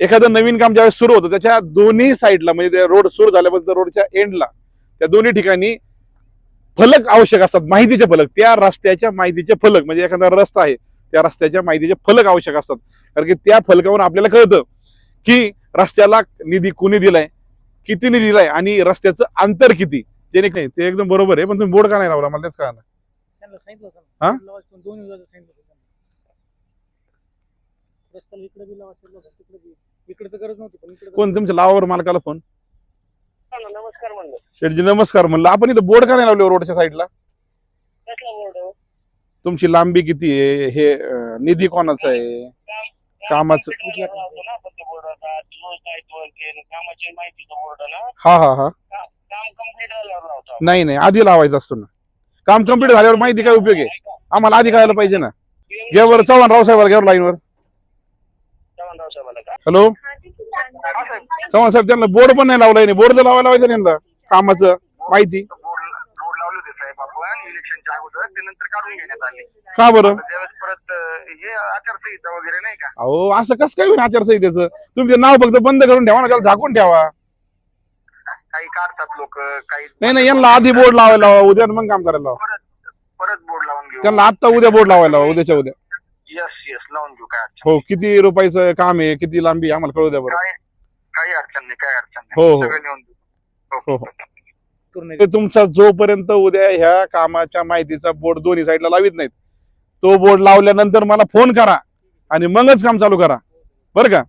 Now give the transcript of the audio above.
एखादं नवीन काम ज्यावेळेस सुरू होतं त्याच्या दोन्ही साईडला म्हणजे रोड सुरू झाल्यापासून रोडच्या एंडला त्या दोन्ही ठिकाणी फलक आवश्यक असतात माहितीचे फलक. त्या रस्त्याच्या माहितीचे फलक म्हणजे एखादा रस्ता आहे त्या रस्त्याच्या माहितीचे फलक आवश्यक असतात. कारण की त्या फलकावरून आपल्याला कळतं की रस्त्याला निधी कुणी दिलाय किती निधी दिलाय आणि रस्त्याचं अंतर किती. जेणे काही ते एकदम बरोबर आहे पण तुम्ही बोर्ड का नाही लावला? मला तेच कळणार त्यांना सांगितलं होतं हा? ना. लावायचं पण दोन विभागाचं सांगितलं होतं त्यांना. रस्त्याला इकडे बी लावायचं होतं तिकडे बी. इकडे तर गरज नव्हती पण इकडे कोण तुमच्या लावावर मालकाला फोन नमस्कार म्हणलं शेठजी नमस्कार म्हणलं. आपण इथं बोर्ड का नाही लावले रोडच्या साईडला? कसला बोर्ड तुमची लांबी किती आहे? हे अं, निधी कोणाचा आहे? कामाचं लावतो ना आपण बोर्ड आता रोज नाही दोन तीन कामाची माहितीचा बोर्ड ना? हा हा हा. काम कंप्लीट झाल्यावर लावतो नाही नाही. आधी लावायचं असतो ना. काम कंप्लीट झाल्यावर माहिती काय उपयोग आहे? आम्हाला आधी कळायला पाहिजे ना. बरं चव्हाण रावसाहेबाला घ्या लाईनवर. हॅलो साहेब चव्हाण साहेब त्यांना बोर्ड पण नाही लावलाय बोर्ड तर लावायला लावायचं त्यांना कामाचं माहिती. का बरं? अहो असं कसं काय होईल आचारसंहितेचं? तुम्ही ते नाव फक्त बंद करून ठेवा ना त्याला झाकून ठेवा. काही काढतात लोक काही नाही नाही यांना आधी बोर्ड लावायला लावा उद्या मग काम करायला लावा. परत बोर्ड लावून त्यांना आत्ता उद्या बोर्ड लावायला लावा उद्याच्या उद्या यस यस लावून घेऊ काय अडचण हो किती रुपयाचं काम आहे किती लांबी आहे, आम्हाला कळू द्या बरं. काय काही अडचण नाही काही अडचण हो, नाही. हो. सगळं लिहून देऊ. हो, हो. करून ते तुमचा जोपर्यंत उद्या ह्या कामाच्या माहितीचा बोर्ड दोन्ही साईडला लावित नाहीत तो बोर्ड लावल्यानंतर मला फोन करा आणि मगच काम चालू करा. बरं का?